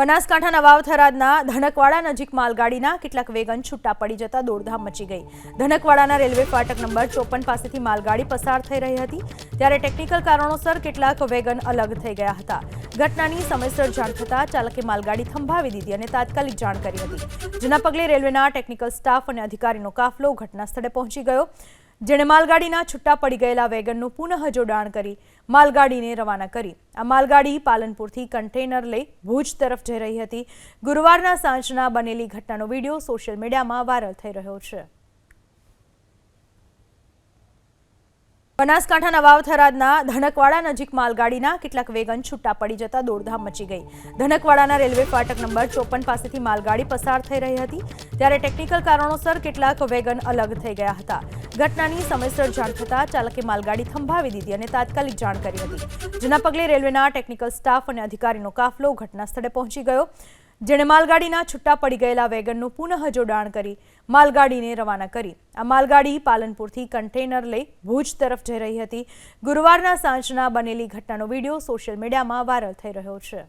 બનાસકાંઠાના વાવથરાદના ધનકવાડા નજીક માલગાડીના કેટલાક વેગન છૂટા પડી જતા દોડધામ મચી ગઈ. ધનકવાડાના રેલવે ફાટક નંબર ચોપન પાસેથી માલગાડી પસાર થઈ રહી હતી, ત્યારે ટેકનિકલ કારણોસર કેટલાક વેગન અલગ થઈ ગયા હતા. ઘટનાની સમયસર જાણ થતાં ચાલકે માલગાડી થંભાવી દીધી અને તાત્કાલિક જાણ કરી હતી. જેના પગલે રેલવેના ટેકનિકલ સ્ટાફ અને અધિકારીનો કાફલો ઘટના સ્થળે પહોંચી ગયો. જેણે માલગાડીના છૂટા પડી ગયેલા વેગનનું પુનઃ જોડાણ કરી માલગાડીને રવાના કરી. આ માલગાડી પાલનપુરથી કન્ટેનર લઈ ભુજ તરફ જઈ રહી હતી. ગુરુવારના સાંજના બનેલી ઘટનાનો વીડિયો સોશિયલ મીડિયામાં વાયરલ થઈ રહ્યો છે. બનાસકાંઠાના વાવથરાદના ધનકવાડા નજીક માલગાડીના કેટલાક વેગન છૂટા પડી જતા દોડધામ મચી ગઈ. ધનકવાડાના રેલવે ફાટક નંબર ચોપન પાસેથી માલગાડી પસાર થઈ રહી હતી, ત્યારે ટેકનિકલ કારણોસર કેટલાક વેગન અલગ થઈ ગયા હતા. ઘટનાની સમયસર જાણ થતાં ચાલકે માલગાડી થંભાવી દીધી અને તાત્કાલિક જાણ કરી હતી. જેના પગલે રેલવેના ટેકનિકલ સ્ટાફ અને અધિકારીનો કાફલો ઘટના સ્થળે પહોંચી ગયો. જેણે માલગાડીના છૂટા પડી ગયેલા વેગનનું પુનઃ જોડાણ કરી માલગાડીને રવાના કરી. આ માલગાડી પાલનપુરથી કન્ટેનર લઈ ભુજ તરફ જઈ રહી હતી. ગુરુવારના સાંજના બનેલી ઘટનાનો વીડિયો સોશિયલ મીડિયામાં વાયરલ થઈ રહ્યો છે.